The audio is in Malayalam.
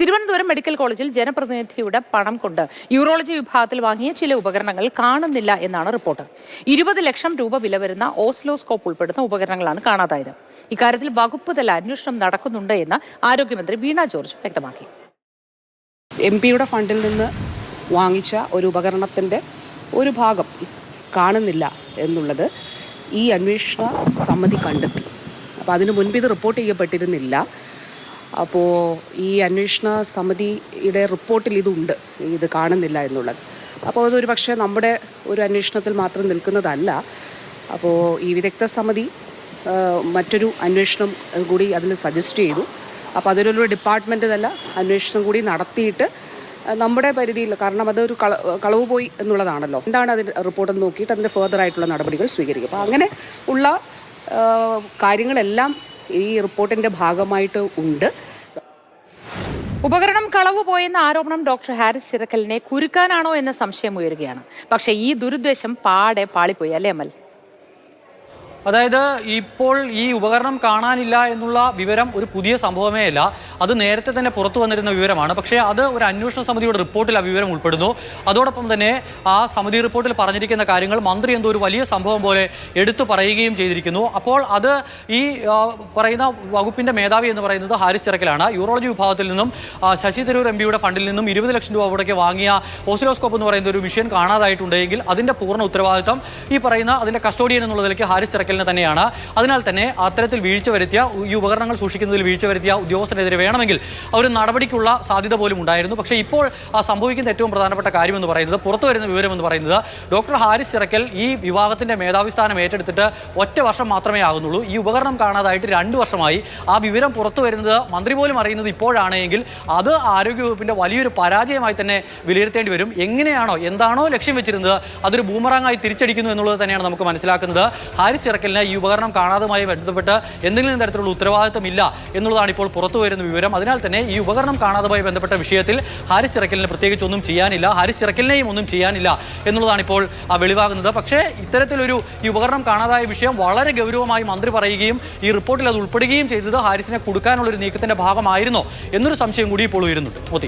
തിരുവനന്തപുരം മെഡിക്കൽ കോളേജിൽ ജനപ്രതിനിധിയുടെ പണം കൊണ്ട് യൂറോളജി വിഭാഗത്തിൽ വാങ്ങിയ ചില ഉപകരണങ്ങൾ കാണുന്നില്ല എന്നാണ് റിപ്പോർട്ട്. ഇരുപത് ലക്ഷം രൂപ വില വരുന്ന ഓസ്ലോസ്കോപ്പ് ഉൾപ്പെടുന്ന ഉപകരണങ്ങളാണ് കാണാതായത്. ഇക്കാര്യത്തിൽ വകുപ്പ് തല അന്വേഷണം നടക്കുന്നുണ്ട് എന്ന് ആരോഗ്യമന്ത്രി വീണ ജോർജ് വ്യക്തമാക്കി. എം പിയുടെ ഫണ്ടിൽ നിന്ന് വാങ്ങിച്ച ഒരു ഉപകരണത്തിന്റെ ഒരു ഭാഗം കാണുന്നില്ല എന്നുള്ളത് ഈ അന്വേഷണ സമിതി കണ്ടെത്തി. അപ്പോൾ അതിനു മുൻപ് ഇത് റിപ്പോർട്ട് ചെയ്യപ്പെട്ടിരുന്നില്ല. അപ്പോൾ ഈ അന്വേഷണ സമിതിയുടെ റിപ്പോർട്ടിൽ ഇതുണ്ട്. ഇത് കാണുന്നില്ല എന്നുള്ളത്. അപ്പോൾ അതൊരു പക്ഷേ നമ്മുടെ ഒരു അന്വേഷണത്തിൽ മാത്രം നിൽക്കുന്നതല്ല. അപ്പോൾ ഈ വിദഗ്ധ സമിതി മറ്റൊരു അന്വേഷണം കൂടി അതിൽ സജസ്റ്റ് ചെയ്തു. അപ്പോൾ അതിലൊരു ഡിപ്പാർട്ട്മെന്റ് തല അന്വേഷണം കൂടി നടത്തിയിട്ട് നമ്മുടെ പരിധിയിൽ കാരണം അതൊരു കള കളവ് പോയി എന്നുള്ളതാണല്ലോ. എന്താണ് അതിന്റെ റിപ്പോർട്ടെന്ന് നോക്കിയിട്ട് അതിന്റെ ഫേർദർ ആയിട്ടുള്ള നടപടികൾ സ്വീകരിക്കും. അപ്പോൾ അങ്ങനെ ഉള്ള കാര്യങ്ങളെല്ലാം ഈ റിപ്പോർട്ടിന്റെ ഭാഗമായിട്ട് ഉണ്ട്. ഉപകരണം കളവ് പോയെന്ന ആരോപണം ഡോക്ടർ ഹാരിസ് ചിറക്കലിനെ കുരുക്കാനാണോ എന്ന സംശയം ഉയരുകയാണ്. പക്ഷെ ഈ ദുരുദ്ദേശം പാടെ പാളിപ്പോയി അല്ലേ അമൽ? അതായത് ഇപ്പോൾ ഈ ഉപകരണം കാണാനില്ല എന്നുള്ള വിവരം ഒരു പുതിയ സംഭവമേ അല്ല. അത് നേരത്തെ തന്നെ പുറത്തു വന്നിരുന്ന വിവരമാണ്. പക്ഷേ അത് ഒരു അന്വേഷണ സമിതിയുടെ റിപ്പോർട്ടിൽ ആ വിവരം ഉൾപ്പെടുന്നു. അതോടൊപ്പം തന്നെ ആ സമിതി റിപ്പോർട്ടിൽ പറഞ്ഞിരിക്കുന്ന കാര്യങ്ങൾ മന്ത്രി എന്തോ ഒരു വലിയ സംഭവം പോലെ എടുത്തു പറയുകയും ചെയ്തിരിക്കുന്നു. അപ്പോൾ അത് ഈ പറയുന്ന വകുപ്പിന്റെ മേധാവി എന്ന് പറയുന്നത് ഹാരിസ് ചിറക്കലാണ്. യൂറോളജി വിഭാഗത്തിൽ നിന്നും ശശി തരൂർ എം പിയുടെ ഫണ്ടിൽ നിന്നും ഇരുപത് ലക്ഷം രൂപ അവിടേക്ക് വാങ്ങിയ ഓസിലോസ്കോപ്പ് എന്ന് പറയുന്ന ഒരു മിഷൻ കാണാതായിട്ടുണ്ടെങ്കിൽ അതിന്റെ പൂർണ ഉത്തരവാദിത്തം ഈ പറയുന്ന അതിന്റെ കസ്റ്റോഡിയൻ എന്നുള്ളതിലേക്ക് ഹാരിസ് ചിറക്കലിന് തന്നെയാണ്. അതിനാൽ തന്നെ അത്തരത്തിൽ വീഴ്ച വരുത്തിയ ഈ ഉപകരണങ്ങൾ സൂക്ഷിക്കുന്നതിൽ വീഴ്ച വരുത്തിയ ഉദ്യോഗസ്ഥനെതിരെ വേണമെങ്കിൽ ഒരു നടപടിക്കുള്ള സാധ്യത പോലും ഉണ്ടായിരുന്നു. പക്ഷേ ഇപ്പോൾ ആ സംഭവിക്കുന്ന ഏറ്റവും പ്രധാനപ്പെട്ട കാര്യമെന്ന് പറയുന്നത് പുറത്തു വരുന്ന വിവരം എന്ന് പറയുന്നത് ഡോക്ടർ ഹാരിസ് ചിറക്കൽ ഈ വിഭാഗത്തിന്റെ മേധാവി സ്ഥാനം ഏറ്റെടുത്തിട്ട് ഒറ്റ വർഷം മാത്രമേ ആകുന്നുള്ളൂ. ഈ ഉപകരണം കാണാതായിട്ട് രണ്ട് വർഷമായി. ആ വിവരം പുറത്തു വരുന്നത് മന്ത്രി പോലും അറിയുന്നത് ഇപ്പോഴാണെങ്കിൽ അത് ആരോഗ്യവകുപ്പിന്റെ വലിയൊരു പരാജയമായി തന്നെ വിലയിരുത്തേണ്ടി വരും. എങ്ങനെയാണോ എന്താണോ ലക്ഷ്യം വെച്ചിരുന്നത് അതൊരു ബൂമറാങ്ങായി തിരിച്ചടിക്കുന്നു എന്നുള്ളത് തന്നെയാണ് നമുക്ക് മനസ്സിലാക്കുന്നത്. ഹാരിസ് ചിറക്കലിന് ഈ ഉപകരണം കാണാതുമായി ബന്ധപ്പെട്ട് എന്തെങ്കിലും തരത്തിലുള്ള ഉത്തരവാദിത്തമില്ല എന്നുള്ളതാണ് ഇപ്പോൾ പുറത്തു വരുന്ന വിവരം. അതിനാൽ തന്നെ ഈ ഉപകരണം കാണാതുമായി ബന്ധപ്പെട്ട വിഷയത്തിൽ ഹാരിസ് ചിറക്കലിന് പ്രത്യേകിച്ച് ഒന്നും ചെയ്യാനില്ല. ഹാരിസ് ചിറക്കലിനെയും ഒന്നും ചെയ്യാനില്ല എന്നുള്ളതാണ് ഇപ്പോൾ വെളിവാകുന്നത്. പക്ഷേ ഇത്തരത്തിലൊരു ഈ ഉപകരണം കാണാതായ വിഷയം വളരെ ഗൗരവമായി മന്ത്രി പറയുകയും ഈ റിപ്പോർട്ടിൽ അത് ഉൾപ്പെടുകയും ചെയ്തത് ഹാരിസിനെ കൊടുക്കാനുള്ള ഒരു നീക്കത്തിന്റെ ഭാഗമായിരുന്നോ എന്നൊരു സംശയം കൂടി ഇപ്പോൾ ഉയരുന്നുണ്ട്. മോദി.